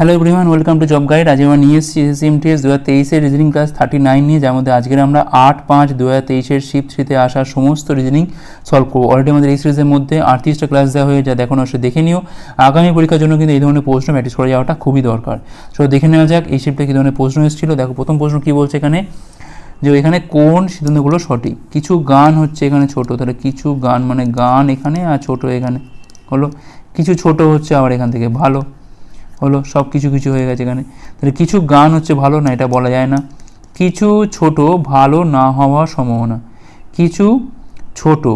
Hello everyone welcome to job guide আজ আমরা নিয়ে এসেছি এসএসএমটিএস দু হাজার তেইশের রিজনিং ক্লাস থার্টি নাইন নিয়ে, যার মধ্যে আজকের আমরা আট পাঁচ দু হাজার তেইশের শিফট থ্রিতে আসা সমস্ত রিজনিং সলভ করব। অলরেডি আমাদের এই সিরিজের মধ্যে আটত্রিশটা ক্লাস দেওয়া হয়ে যা দেখুন অবশ্যই দেখে নিও। আগামী পরীক্ষার জন্য কিন্তু এই ধরনের প্রশ্ন ম্যাটিস করে যাওয়াটা খুবই দরকার। সো দেখে নেওয়া যাক এই শিফটে কী ধরনের প্রশ্ন এসেছিল। দেখো, প্রথম প্রশ্ন কী বলছে এখানে? যে এখানে কোন সিদ্ধান্তগুলো সঠিক? কিছু গান হচ্ছে এখানে ছোট, তাহলে কিছু গান মানে গান এখানে আর ছোট এখানে। হলো কিছু ছোট হচ্ছে আবার এখান থেকে, ভালো। হলো, সব কিছু কিছু হয়ে গেছে এখানে। তাহলে কিছু গান হচ্ছে ভালো না, এটা বলা যায় না। কিছু ছোট ভালো না হওয়ার সম্ভাবনা। কিছু ছোট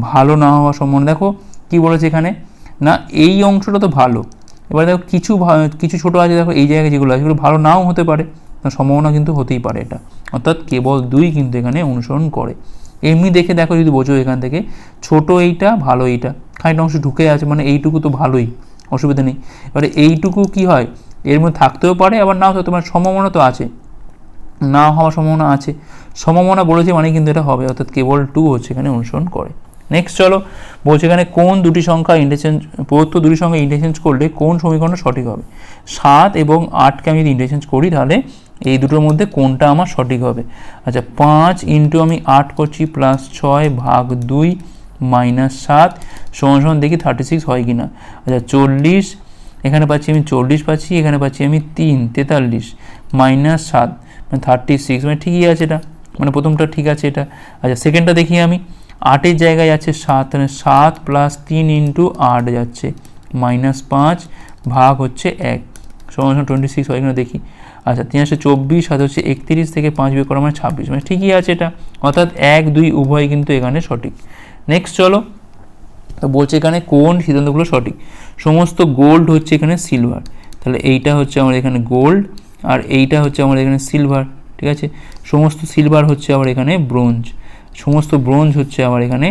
ভালো না হওয়ার সম্ভাবনা। দেখো, কি বলেছে এখানে? না, এই অংশটা তো ভালো। এবার দেখো, কিছু কিছু ছোট আছে, দেখো, এই জায়গায় যেগুলো আছে, সেগুলো ভালো নাও হতে পারে। সম্ভাবনা কিন্তু হতেই পারে এটা। অর্থাৎ কেবল দুই কিন্তু এখানে অনুসরণ করে। এমনি দেখে দেখো, যদি বোঝো এখান থেকে, ছোট এইটা, ভালো এইটা। খানিকটা অংশ ঢুকে আছে মানে এইটুকু তো ভালোই। অসুবিধা নেই। এবারে এইটুকু কি হয়? এর মধ্যে থাকতেও পারে, আবার নাও থাকতে তোমার সম্ভাবনা তো আছে। না হওয়ার সম্ভাবনা আছে। সম্ভাবনা বলেছে মানে কিন্তু এটা হবে, অর্থাৎ কেবল টু হচ্ছে এখানে অনুসরণ করে। নেক্সট চলো, বলছে এখানে কোন দুটি সংখ্যা ইন্টারচেঞ্জ প্রদত্ত দুটি সংখ্যা ইন্টারচেঞ্জ করলে কোন সমীকরণটা সঠিক হবে? সাত এবং আটকে আমি যদি ইন্টারচেঞ্জ করি তাহলে এই দুটোর মধ্যে কোনটা আমার সঠিক হবে? আচ্ছা পাঁচ ইন্টু আমি আট করছি প্লাস ছয় ভাগ দুই মাইনাস সাত সমান সমান দেখি থার্টি সিক্স হয় কি না আচ্ছা চল্লিশ, এখানে পাচ্ছি আমি চল্লিশ পাচ্ছি, এখানে পাচ্ছি আমি তিন, তেতাল্লিশ, মাইনাস সাত মানে থার্টি সিক্স মানে ঠিকই আছে এটা মানে প্রথমটা ঠিক আছে এটা। আচ্ছা সেকেন্ডটা দেখি আমি, আটের জায়গায় যাচ্ছে সাত মানে সাত প্লাস তিন ইন্টু আট যাচ্ছে, মাইনাস পাঁচ ভাগ হচ্ছে এক, সমান টোয়েন্টি সিক্স হয় কিনা দেখি। আচ্ছা তিন আসে চব্বিশ সাথে হচ্ছে একত্রিশ থেকে পাঁচ বিয়োগ করা মানে ছাব্বিশ মানে ঠিকই আছে এটা, অর্থাৎ এক, দুই উভয় কিন্তু এখানে সঠিক। নেক্সট চলো। তো বলছে এখানে কোন সিদ্ধান্তগুলো সঠিক? সমস্ত গোল্ড হচ্ছে এখানে সিলভার তাহলে এইটা হচ্ছে আমার এখানে গোল্ড আর এইটা হচ্ছে আমার এখানে সিলভার ঠিক আছে? সমস্ত সিলভার হচ্ছে আবার এখানে ব্রোঞ্জ সমস্ত ব্রোঞ্জ হচ্ছে আবার এখানে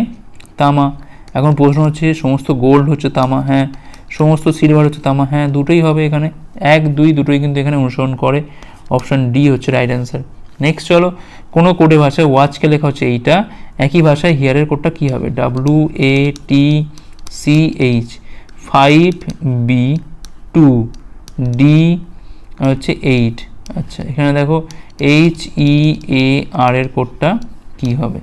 তামা। এখন প্রশ্ন হচ্ছে, সমস্ত গোল্ড হচ্ছে তামা হ্যাঁ। সমস্ত সিলভার হচ্ছে তামা হ্যাঁ দুটোই হবে এখানে। এক, দুই, দুটোই কিন্তু এখানে অনুসরণ করে। অপশান ডি হচ্ছে রাইট অ্যান্সার নেক্সট চলো। কোনো কোডে ভাষায় ওয়াচকে লেখা হচ্ছে, এইটা একই ভাষায় হিয়ারের কোডটা কী হবে? W A T C H five B two D হচ্ছে এইট আচ্ছা এখানে দেখো এইচ ই এ আর এর কোডটা কী হবে?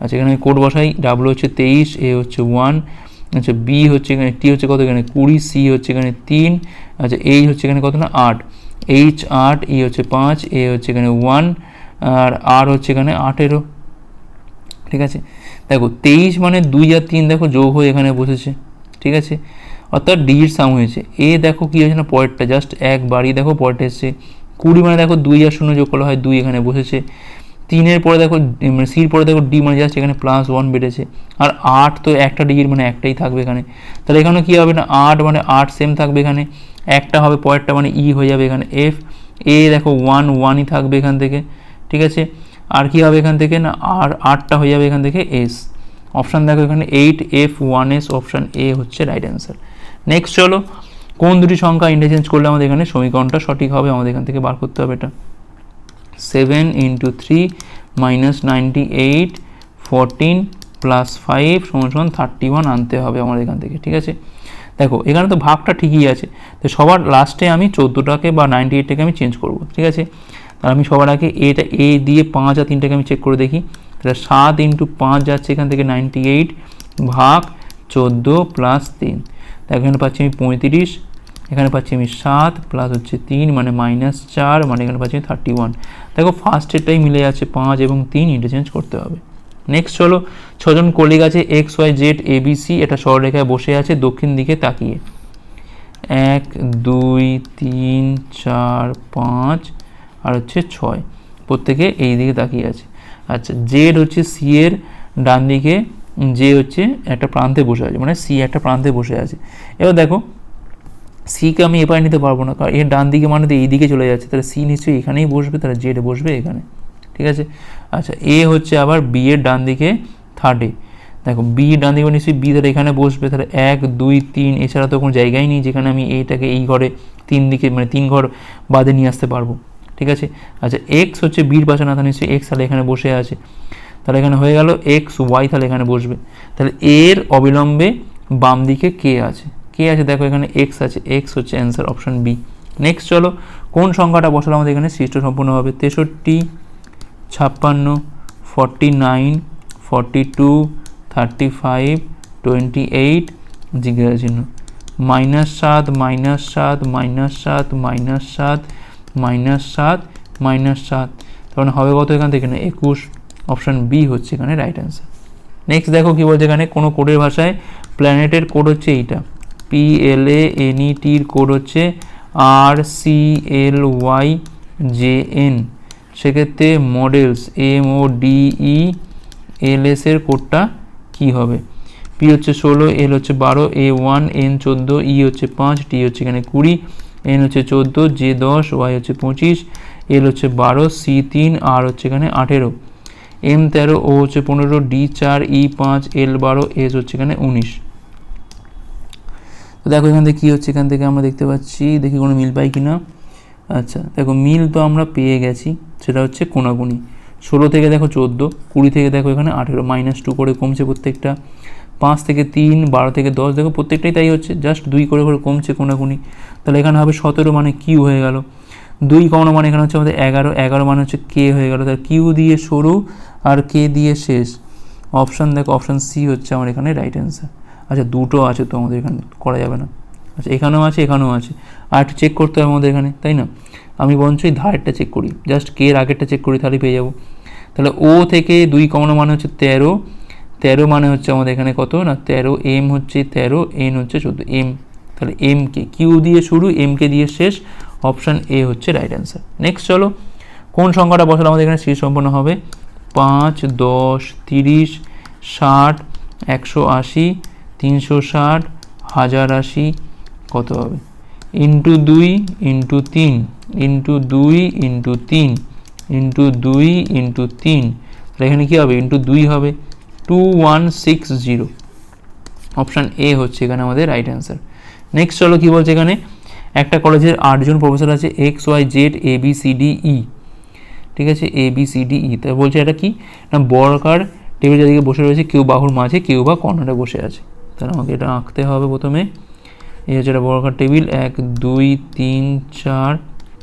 আচ্ছা এখানে কোড বসাই ডাব্লু হচ্ছে তেইশ এ হচ্ছে ওয়ান আচ্ছা বি হচ্ছে এখানে টি হচ্ছে কত এখানে? কুড়ি সি হচ্ছে এখানে তিন আচ্ছা এইচ হচ্ছে এখানে কত না? আট। এইচ আট ই হচ্ছে পাঁচ এ হচ্ছে এখানে ওয়ান আর আর হচ্ছে এখানে আঠেরো। ঠিক আছে? দেখো, তেইশ মানে দুই আর তিন, দেখো, যোগ হয়ে এখানে বসেছে, ঠিক আছে? অর্থাৎ ডির সাম হয়েছে। এ দেখো কী হয়েছে না, পরেরটা জাস্ট একবারই দেখো, পরেরটা এসছে। কুড়ি মানে দেখো দুই আর শূন্য যোগ করা হয় দুই, এখানে বসেছে। তিনের পরে দেখো মানে সির পরে দেখো ডি মানে জাস্ট এখানে প্লাস ওয়ান বেড়েছে। আর আট তো একটা ডিজিট মানে একটাই থাকবে এখানে। তাহলে এখানে কী হবে না, আট মানে আট সেম থাকবে এখানে। একটা হবে, পরেরটা মানে ই হয়ে যাবে এখানে। এফ এ দেখো ওয়ান ওয়ানই থাকবে এখান থেকে, ঠিক আছে? আর কি হবে এখান থেকে না? আর আটটা হয়ে যাবে এখান থেকে এস অপশান দেখো, এখানে eight F one S option A হচ্ছে রাইট অ্যান্সার নেক্সট চলো, কোন দুটি সংখ্যা ইন্টারচেঞ্জ করলে আমাদের এখানে সমীকরণটা সঠিক হবে? আমাদের এখান থেকে বার করতে হবে এটা। Seven into three minus ninety eight fourteen plus five সমান সমান থার্টি ওয়ান আনতে হবে আমার এখান থেকে, ঠিক আছে? দেখো, এখানে তো ভাগটা ঠিকই আছে। তো সবার লাস্টে আমি চোদ্দোটাকে বা নাইনটি এইটটাকে আমি চেঞ্জ করব, ঠিক আছে? তাহলে আমি সবার আগে এটা এ দিয়ে পাঁচ আর তিনটাকে আমি চেক করে দেখি। তাহলে সাত ইন্টু পাঁচ যাচ্ছে এখান থেকে নাইনটি এইট ভাগ চোদ্দ প্লাস তিন। তা এখানে পাচ্ছি আমি পঁয়ত্রিশ, এখানে পাচ্ছি আমি সাত প্লাস হচ্ছে তিন মানে মাইনাস চার মানে এখানে পাচ্ছি আমি থার্টি ওয়ান দেখো ফার্স্টেরটাই মিলে যাচ্ছে পাঁচ এবং তিন ইন্টারচেঞ্জ করতে হবে। নেক্সট চলো, ছজন কলিগ আছে X Y Z A B C এটা সরলরেখায় বসে আছে দক্ষিণ দিকে তাকিয়ে। এক, দুই, তিন, চার, পাঁচ আর হচ্ছে ছয়। প্রত্যেকে এই দিকে তাকিয়ে আছে। আচ্ছা জেড হচ্ছে সি এর ডান দিকে জে হচ্ছে একটা প্রান্তে বসে আছে মানে সি একটা প্রান্তে বসে আছে। এবার দেখো সিকে আমি এপারে নিতে পারব না, কারণ এর ডান দিকে মানে তো এই দিকে চলে যাচ্ছে, তাহলে সি নিশ্চয়ই এখানেই বসবে, তাহলে জেড বসবে এখানে, ঠিক আছে? আচ্ছা এ হচ্ছে আবার বি এর ডান দিকে থার্ডে দেখো বি ডান দিকে নিশ্চয়ই বি তাহলে এখানে বসবে, তাহলে এক, দুই, তিন, এছাড়া তো কোনো জায়গায় নেই যেখানে আমি এইটাকে এই ঘরে তিন দিকে মানে তিন ঘর বাদে নিয়ে আসতে পারব। ঠিক আছে? আচ্ছা এক্স হচ্ছে বির পাশে না, তাহলে নিশ্চয়ই এক্স তাহলে এখানে বসে আছে। তাহলে এখানে হয়ে গেল এক্স ওয়াই তাহলে এখানে বসবে। তাহলে এর অবিলম্বে বাম দিকে কে আছে। কে আছে, দেখো এখানে এক্স আছে। এক্স হচ্ছে অ্যান্সার অপশন বি নেক্সট চলো, কোন সংখ্যাটা বসালে আমাদের এখানে? সৃষ্ট সম্পূর্ণ হবে তেষট্টি, ছাপ্পান্ন forty nine forty two thirty five twenty eight জিজ্ঞাসা চিহ্ন। মাইনাস সাত মাইনাস সাত মাইনাস সাত মাইনাস সাত মাইনাস সাত মাইনাস সাত। তখন হবে কত এখান থেকে? না একুশ অপশান বি হচ্ছে এখানে রাইট অ্যান্সার নেক্সট দেখো কী বলছে এখানে, কোনো কোডের ভাষায় প্ল্যানেটের কোড হচ্ছে এইটা। P L A N E code হচ্ছে R C L Y J N সেক্ষেত্রে models M O D E L S এর কোডটা কী হবে? পি হচ্ছে ষোলো এল হচ্ছে বারো এ ওয়ান এন চোদ্দ ই হচ্ছে পাঁচ টি হচ্ছে এখানে কুড়ি। এন হচ্ছে চোদ্দ জে দশ ওয়াই হচ্ছে পঁচিশ এল হচ্ছে বারো সি তিন আর হচ্ছে এখানে আঠেরো। এম তেরো ও হচ্ছে পনেরো ডি চার ই পাঁচ এল বারো এস হচ্ছে এখানে উনিশ। তো দেখো এখান থেকে কী হচ্ছে? এখান থেকে আমরা দেখতে পাচ্ছি, দেখি কোনো মিল পাই কি না আচ্ছা দেখো মিল তো আমরা পেয়ে গেছি, সেটা হচ্ছে কোনাগুনি ষোলো থেকে দেখো চোদ্দ, কুড়ি থেকে দেখো এখানে আঠেরো মাইনাস টু করে কমছে প্রত্যেকটা। পাঁচ থেকে তিন, বারো থেকে দশ, দেখো প্রত্যেকটাই তাই হচ্ছে জাস্ট দুই করে করে কমছে কোনাকুনি। তাহলে এখানে হবে সতেরো মানে কিউ হয়ে গেল। দুই কমানো মানে এখানে হচ্ছে আমাদের এগারো এগারো মানে হচ্ছে কে হয়ে গেল। তাহলে কিউ দিয়ে শুরু আর কে দিয়ে শেষ। অপশান দেখো অপশান সি হচ্ছে আমার এখানে রাইট অ্যান্সার আচ্ছা দুটো আছে তো আমাদের এখানে, করা যাবে না। আচ্ছা এখানেও আছে এখানেও আছে। আর একটু চেক করতে হবে আমাদের এখানে, তাই না? আমি বরঞ্চ এই ধারেরটা চেক করি। জাস্ট কে আগেরটা চেক করি তাহলে পেয়ে যাব। তাহলে ও থেকে দুই কমানো মানে হচ্ছে তেরো তেরো মানে হচ্ছে আমাদের এখানে কত? না, তেরো, এম হচ্ছে তেরো, এন হচ্ছে চোদ্দ। এম, তাহলে এম কে, কিউ দিয়ে শুরু, এম কে দিয়ে শেষ, অপশান এ হচ্ছে রাইট অ্যান্সার নেক্সট চলো, কোন সংখ্যাটা বসালে আমাদের এখানে শেষ সম্পন্ন হবে? পাঁচ, দশ, তিরিশ, ষাট, একশো আশি, তিনশো ষাট, হাজার আশি, কত হবে? ইন্টু দুই, ইন্টু তিন, ইন্টু দুই, ইন্টু তিন, ইন্টু দুই, ইন্টু তিন, তাহলে এখানে কী হবে? ইন্টু দুই হবে। Two one six zero option A হচ্ছে এখানে আমাদের রাইট অ্যান্সার নেক্সট চলো কী বলছে এখানে? একটা কলেজের আটজন প্রফেসর আছে X Y Z A B C D E ঠিক আছে? A B C D E তা বলছে এটা কি? না বর্গাকার টেবিল যাদিকে বসে রয়েছে, কেউ বাহুর মাঝে, কেউ বা কর্নারে বসে আছে। তাহলে আমাকে এটা আঁকতে হবে প্রথমে। এই হচ্ছে এটা বর্গাকার টেবিল এক, দুই, তিন, চার,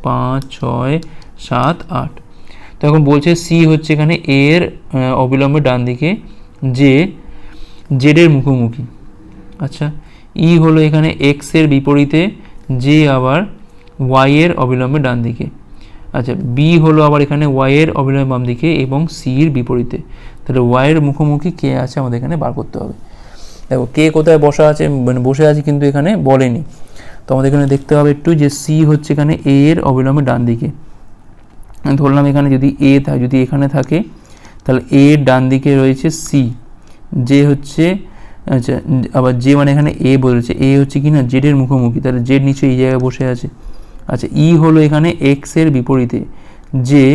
পাঁচ, ছয়, সাত, আট। তো এখন বলছে সি হচ্ছে এখানে এর অবিলম্বে ডান দিকে যে জেডের মুখোমুখি। আচ্ছা ই হলো এখানে এক্সের বিপরীতে যে আবার ওয়াই এর অবিলম্বে ডান দিকে আচ্ছা বি হলো আবার এখানে ওয়াই এর অবিলম্বে বাম দিকে এবং সি এর বিপরীতে। তাহলে ওয়াই এর মুখোমুখি কে আছে? আমাদের এখানে বার করতে হবে। দেখো, কে কোথায় বসা আছে? মানে বসে আছে কিন্তু এখানে বলেনি। তো আমাদের এখানে দেখতে হবে একটু যে সি হচ্ছে এখানে এ এর অবিলম্বে ডান দিকে ধরলাম এখানে যদি এ থাকে, যদি এখানে থাকে তাহলে এ ডান দিকে রয়েছে সি যে হচ্ছে আচ্ছা আবার যে মানে এখানে এ বলেছে এ হচ্ছে কি না জেডের মুখোমুখি, তাহলে জেড নিচে এই জায়গায় বসে আছে। আচ্ছা ই হলো এখানে এক্সের বিপরীতে যে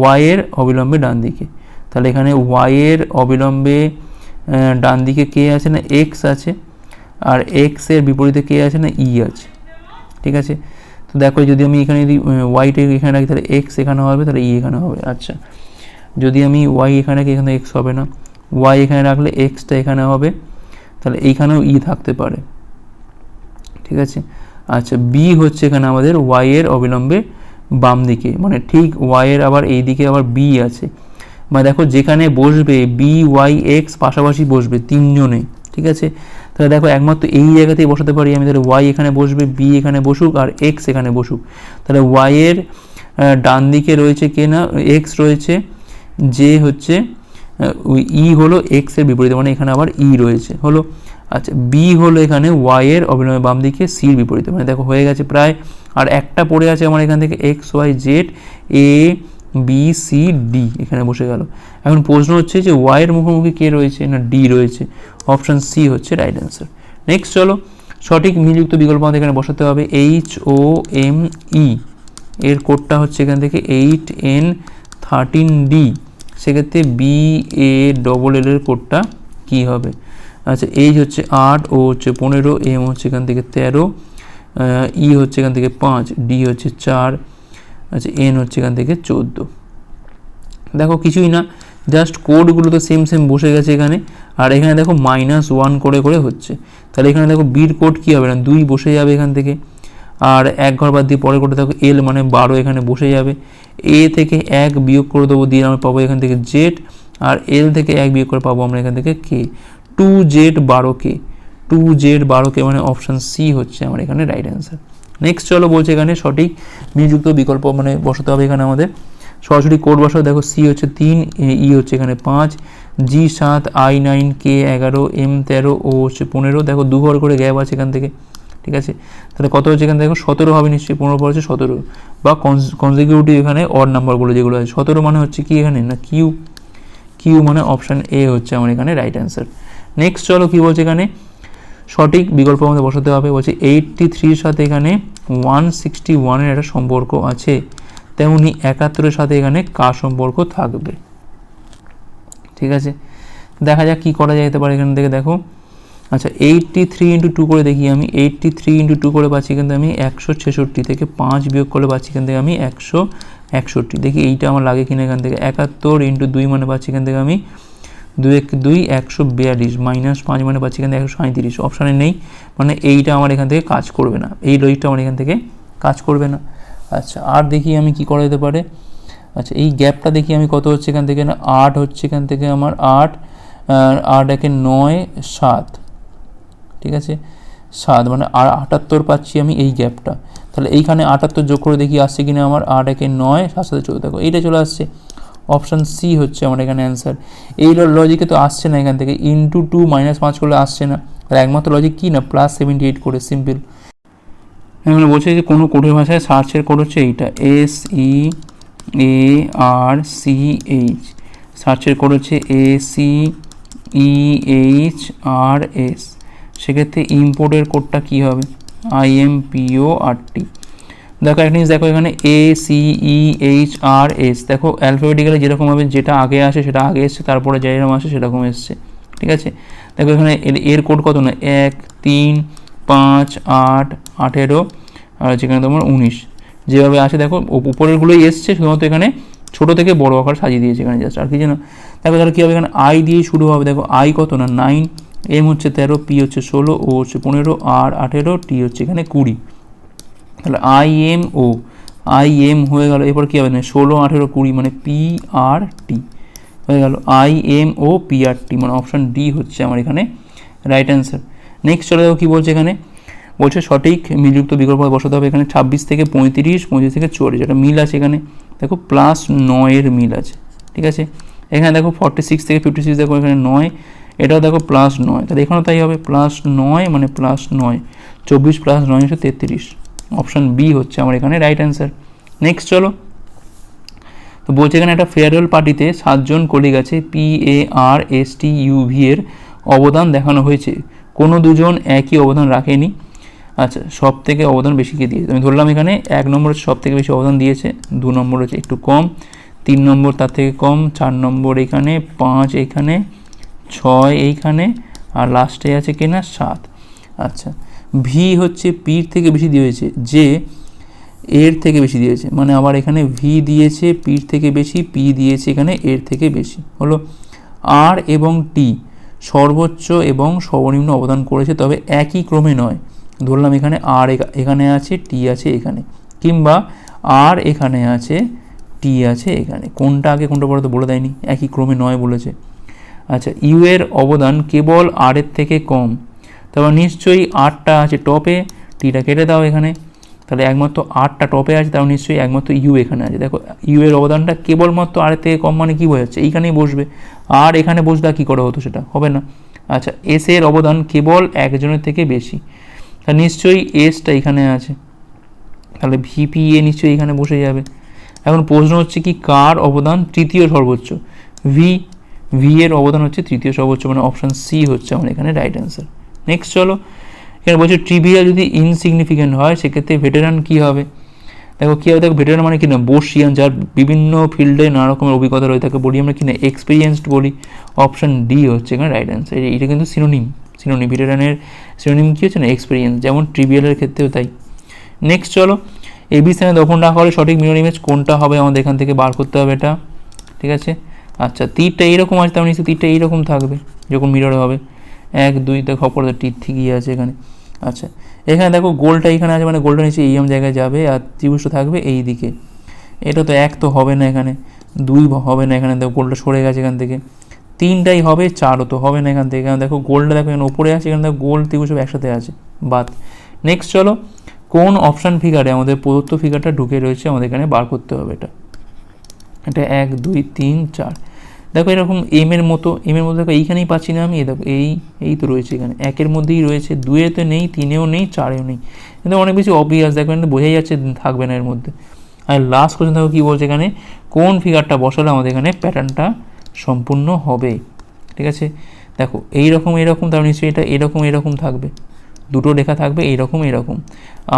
ওয়াই এর অবিলম্বে ডান দিকে। তাহলে এখানে ওয়াই এর অবিলম্বে ডান দিকে কে আছে না এক্স আছে, আর এক্সের বিপরীতে কে আছে না ই আছে। ঠিক আছে? তো দেখো, যদি আমি এখানে যদি ওয়াইটা এখানে রাখি, তাহলে এক্স এখানে হবে, তাহলে ই এখানে হবে। আচ্ছা যদি আমি ওয়াই এখানে রাখি, এখানে এক্স হবে না। ওয়াই এখানে রাখলে এক্সটা এখানে হবে, তাহলে এইখানেও ই থাকতে পারে। ঠিক আছে? আচ্ছা বি হচ্ছে এখানে আমাদের ওয়াই এর অবিলম্বে বাম দিকে মানে ঠিক ওয়াই এর আবার এই দিকে আবার বি আছে। মানে দেখো, যেখানে বসবে বি ওয়াই এক্স পাশাপাশি বসবে তিনজনে, ঠিক আছে? তাহলে দেখো, একমাত্র এই জায়গাতেই বসাতে পারি আমি, তাহলে ওয়াই এখানে বসবে বি এখানে বসুক, আর এক্স এখানে বসুক। তাহলে ওয়াই এর ডান দিকে রয়েছে কে না? এক্স রয়েছে যে হচ্ছে ই হলো এক্সের বিপরীতে মানে এখানে আবার ই রয়েছে, হলো আচ্ছা বি হলো এখানে ওয়াই এর অবিলম্বে বাম দিকে সির বিপরীতে মানে দেখো হয়ে গেছে প্রায়, আর একটা পড়ে আছে আমার এখান থেকে X Y Z A B C D এখানে বসে গেল। এখন প্রশ্ন হচ্ছে যে ওয়াই এর মুখোমুখি কে রয়েছে না ডি রয়েছে? অপশন সি হচ্ছে রাইট অ্যান্সার নেক্সট চলো, সঠিক মিলযুক্ত বিকল্প আমাদের এখানে বসাতে হবে এইচ ও এম ই এর কোডটা হচ্ছে এখান থেকে এইট এন থার্টিন ডি সেক্ষেত্রে বি এ ডবল এল এর কোডটা কী হবে? আচ্ছা এইচ হচ্ছে আট ও হচ্ছে পনেরো এম হচ্ছে এখান থেকে তেরো ই হচ্ছে এখান থেকে পাঁচ ডি হচ্ছে চার আচ্ছা এন হচ্ছে এখান থেকে চোদ্দ। দেখো, কিছুই না জাস্ট কোডগুলো তো সেম সেম বসে গেছে এখানে, আর এখানে দেখো মাইনাস ওয়ান করে করে হচ্ছে। তাহলে এখানে দেখো বির কোড কী হবে না? দুই বসে যাবে এখান থেকে। আর এক ঘর বাদ দিয়ে পরে করে দেখো এল মানে বারো, এখানে বসে যাবে। এ থেকে এক বিয়োগ করে দেবো, দিয়ে আমরা পাবো এখান থেকে জেড আর এল থেকে এক বিয়োগ করে পাবো আমরা এখান থেকে কে টু জেড বারো কে টু জেড বারো কে মানে অপশান সি হচ্ছে আমার এখানে রাইট অ্যান্সার নেক্সট চলো বলছে এখানে সঠিক নিযুক্ত বিকল্প মানে বসাতে হবে এখানে আমাদের। সরাসরি কোড বসাও, দেখো সি হচ্ছে তিন ই হচ্ছে এখানে পাঁচ জি সাত আই নাইন কে এগারো এম তেরো ও হচ্ছে পনেরো। দেখো দু ঘর করে গ্যাপ আছে এখান থেকে। ঠিক আছে? তাহলে কত হচ্ছে এখানে? দেখো সতেরো হবে নিশ্চয়ই, পনেরো পর হচ্ছে সতেরো। বা কনজিকিউটিভ এখানে অড নাম্বারগুলো যেগুলো আছে। সতেরো মানে হচ্ছে কি এখানে? না কিউ কিউ মানে অপশান এ হচ্ছে আমার এখানে রাইট অ্যান্সার নেক্সট চলো কী বলছে এখানে? সঠিক বিকল্প আমাদের বসাতে হবে। বলছে এইটটি থ্রির সাথে এখানে ওয়ান সিক্সটি ওয়ানের একটা সম্পর্ক আছে। তেমনি একাত্তরের সাথে এখানে কার সম্পর্ক থাকবে? ঠিক আছে? দেখা যাক কী করা যেতে পারে এখান থেকে। দেখো আচ্ছা এইটটি থ্রি ইন্টু টু করে দেখি আমি এইটটি থ্রি ইন্টু টু করে পাচ্ছি কিন্তু আমি একশো ছেষট্টি থেকে পাঁচ বিয়োগ করে পাচ্ছি থেকে আমি একশো একষট্টি। দেখি এইটা আমার লাগে কিনা এখান থেকে। একাত্তর ইন্টু দুই মানে পাচ্ছি এখান থেকে আমি দুই এক দুই একশো বিয়াল্লিশ মাইনাস পাঁচ মানে পাচ্ছি এখান থেকে একশো সাঁত্রিশ অপশানে নেই মানে এইটা আমার এখান থেকে কাজ করবে না। এই লজিকটা আমার এখান থেকে কাজ করবে না। আচ্ছা আর দেখি আমি কি করা যেতে পারে। আচ্ছা এই গ্যাপটা দেখি আমি কত হচ্ছে এখান থেকে না? আট হচ্ছে এখান থেকে আমার আট, আর আট একে নয়, সাত। ঠিক আছে? সাত মানে আর আটাত্তর পাচ্ছি আমি এই গ্যাপটা। তাহলে এইখানে আটাত্তর যোগ করে দেখি আসছে কিনা আমার, আট একে নয়, সাত সাথে চলে দেখো, এইটা চলে আসছে। অপশান সি হচ্ছে আমার এখানে অ্যান্সার এই লজিকে তো আসছে না এখান থেকে। ইন্টু টু মাইনাস পাঁচ করলে আসছে না। আর একমাত্র লজিক কী না? প্লাস সেভেন্টি এইট করে সিম্পল এখানে বলছে যে কোনো কোডের ভাষায় সার্চের কোড হচ্ছে এইটা। S E A R C H সার্চের কোড হচ্ছে A C E H R S সেক্ষেত্রে ইম্পোর্টের কোডটা কী হবে? আই এম পিও আর টি দেখো, একটা জিনিস দেখো, এখানে A C E H R S দেখো অ্যালফাবেটিক্যালি যেরকমভাবে যেটা আগে আসে সেটা আগে এসছে, তারপরে যেরকম আসে সেরকম এসছে। ঠিক আছে? দেখো, এখানে এর কোড কত না? এক, তিন, পাঁচ, আট, আঠেরো, আর যেখানে তোমার উনিশ। যেভাবে আসে, দেখো উপরেরগুলোই এসছে, শুধুমাত্র এখানে ছোটো থেকে বড় আকার সাজিয়ে দিয়েছে এখানে জাস্ট আর কি যেন। দেখো, তাহলে কী হবে এখানে? আই দিয়েই শুরু হবে। দেখো আই কত না? নাইন এম হচ্ছে তেরো, পি হচ্ছে ষোলো, ও হচ্ছে পনেরো, আর আঠেরো, টি হচ্ছে এখানে কুড়ি। তাহলে I M O, I M হয়ে গেল, এরপর কী হবে? না ষোলো, আঠেরো, কুড়ি মানে পি আর টি হয়ে গেল। I M O, P R T মানে অপশান ডি হচ্ছে আমার এখানে রাইট অ্যান্সার নেক্সট চলে যাব কী বলছে এখানে? বলছে সঠিক মিলযুক্ত বিকল্প বসাতে হবে এখানে ছাব্বিশ থেকে পঁয়ত্রিশ পঁয়ত্রিশ থেকে চল্লিশ এটা মিল আছে এখানে। দেখো প্লাস নয়ের মিল আছে, ঠিক আছে? এখানে দেখো ফর্টি সিক্স থেকে ফিফটি সিক্স দেখো এখানে নয় এটাও দেখো প্লাস নয়। তাহলে এখানেও তাই হবে প্লাস নয় মানে প্লাস নয়। চব্বিশ প্লাস নয় হচ্ছে তেত্রিশ। অপশান বি হচ্ছে আমার এখানে রাইট অ্যান্সার নেক্সট চলো। তো বলছে এখানে একটা ফেয়ারওয়েল পার্টিতে সাতজন কলিগ আছে P A R S T U V এর অবদান দেখানো হয়েছে। কোনো দুজন একই অবদান রাখেনি। আচ্ছা সব থেকে অবদান বেশি কে দিয়েছে? আমি ধরলাম এখানে এক নম্বর সব থেকে বেশি অবদান দিয়েছে, দু নম্বর হচ্ছে একটু কম, তিন নম্বর তার থেকে কম, চার নম্বর এখানে, পাঁচ এখানে ছয় এইখানে আর লাস্টে আছে কিনা? সাত। আচ্ছা ভি হচ্ছে পির থেকে বেশি দিয়েছে যে এর থেকে বেশি দিয়েছে মানে আবার এখানে ভি দিয়েছে পির থেকে বেশি পি দিয়েছে এখানে এর থেকে বেশি, হলো আর এবং টি সর্বোচ্চ এবং সর্বনিম্ন অবদান করেছে, তবে একই ক্রমে নয়। ধরলাম এখানে আর এখানে আছে টি আছে এখানে, কিংবা আর এখানে আছে টি আছে এখানে। কোনটা আগে কোনটা পরে তো বলে দেয়নি, একই ক্রমে নয় বলেছে। আচ্ছা ইউ এর অবদান কেবল আর এর থেকে কম। তারপর নিশ্চয়ই আটটা আছে টপে, টিটা কেটে দাও এখানে। তাহলে একমাত্র আটটা টপে আছে তাও নিশ্চয়ই একমাত্র ইউ এখানে আছে। দেখো, ইউ এর অবদানটা কেবলমাত্র আর থেকে কম মানে কী বোঝাচ্ছে? এইখানেই বসবে। আর এখানে বসলে কী করা হতো সেটা? হবে না। আচ্ছা এস এর অবদান কেবল একজনের থেকে বেশি। তা নিশ্চয়ই এসটা এখানে আছে। তাহলে ভিপি এ নিশ্চয়ই এখানে বসে যাবে। এখন প্রশ্ন হচ্ছে কি, কার অবদান তৃতীয় সর্বোচ্চ? ভি ভি এর অবদান হচ্ছে, তৃতীয় সর্বোচ্চ মানে অপশান সি হচ্ছে আমার এখানে রাইট অ্যান্সার নেক্সট চলো, এখানে বলছে ট্রিভিয়া যদি ইনসিগনিফিকেন্ট হয়, সেক্ষেত্রে ভেটেরান কী হবে? দেখো কী হবে? দেখো ভেটেরান মানে কি না বসিয়ান যার বিভিন্ন ফিল্ডে নানা রকমের অভিজ্ঞতা রয়েছে তাকে বলি আমরা কি না এক্সপিরিয়েন্সড বলি। অপশান ডি হচ্ছে এখানে রাইট অ্যান্সার এটা কিন্তু সিনোনিম সিনোনিম ভেটেরানের সিনোনিম কী হচ্ছে না এক্সপিরিয়েন্স যেমন ট্রিভিয়ালের ক্ষেত্রেও তাই। নেক্সট চলো এবি স্থানে দফন রাখা হলে সঠিক মিরর ইমেজ কোনটা হবে? আমাদের এখান থেকে বার করতে হবে এটা। ঠিক আছে? আচ্ছা তীরটা এইরকম আছে, তার নিচে তীরটা এইরকম থাকবে, যখন মিররে হবে। এক, দুই, দেখো, অপর তীর ঠিকই আছে এখানে। আচ্ছা এখানে দেখো গোলটা এখানে আছে মানে গোলটা নিচে এইরকম জায়গায় যাবে, আর ত্রিভুজটা থাকবে এই দিকে। এটা তো এক তো হবে না এখানে, দুই হবে না এখানে, দেখো গোলটা সরে গেছে এখান থেকে। তিনটাই হবে, চারও তো হবে না এখান থেকে এখানে দেখো গোলটা দেখো এখানে ওপরে আছে, এখানে দেখো গোল ত্রিভুজ সব একসাথে আছে, বাদ। নেক্সট চলো, কোন অপশান ফিগারে আমাদের প্রদত্ত ফিগারটা ঢুকে রয়েছে, আমাদের এখানে বার করতে হবে এটা। এটা এক, দুই, তিন, চার। দেখো এরকম এম এর মতো এম এর মধ্যে দেখো এইখানেই পাচ্ছি না আমি, এই দেখো, এই এই তো রয়েছে এখানে। একের মধ্যেই রয়েছে দুয়েতে নেই, তিনেও নেই, চারেও নেই। কিন্তু অনেক বেশি অবভিয়াস দেখো এখানে বোঝাই যাচ্ছে, থাকবে না এর মধ্যে। আর লাস্ট কোশ্চেন দেখো কী বলছে এখানে? কোন ফিগারটা বসালে আমাদের এখানে প্যাটার্নটা সম্পূর্ণ হবে? ঠিক আছে? দেখো, এইরকম এরকম তার নিশ্চয়ই এটা এরকম এরকম থাকবে। দুটো রেখা থাকবে, এইরকম এরকম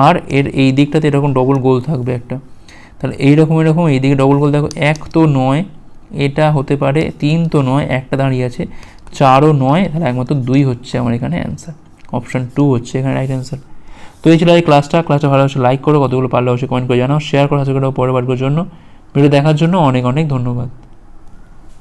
আর এর এই দিকটাতে এরকম ডবল গোল থাকবে একটা। তাহলে এইরকম এরকম এইদিকে ডবল গোল দেখো, এক তো নয়, এটা হতে পারে, তিন তো নয়, একটা দাঁড়িয়ে আছে, চারও নয়, তাহলে একমাত্র দুই হচ্ছে আমার এখানে অ্যান্সার অপশান টু হচ্ছে এখানে রাইট অ্যান্সার তো এই ছিল এই ক্লাসটা ক্লাসটা ভালো হচ্ছে লাইক করো, কতগুলো পারলে অবশ্যই কমেন্ট করে জানাও শেয়ার করো হচ্ছে পরের বারগুলোর জন্য। ভিডিও দেখার জন্য অনেক অনেক ধন্যবাদ।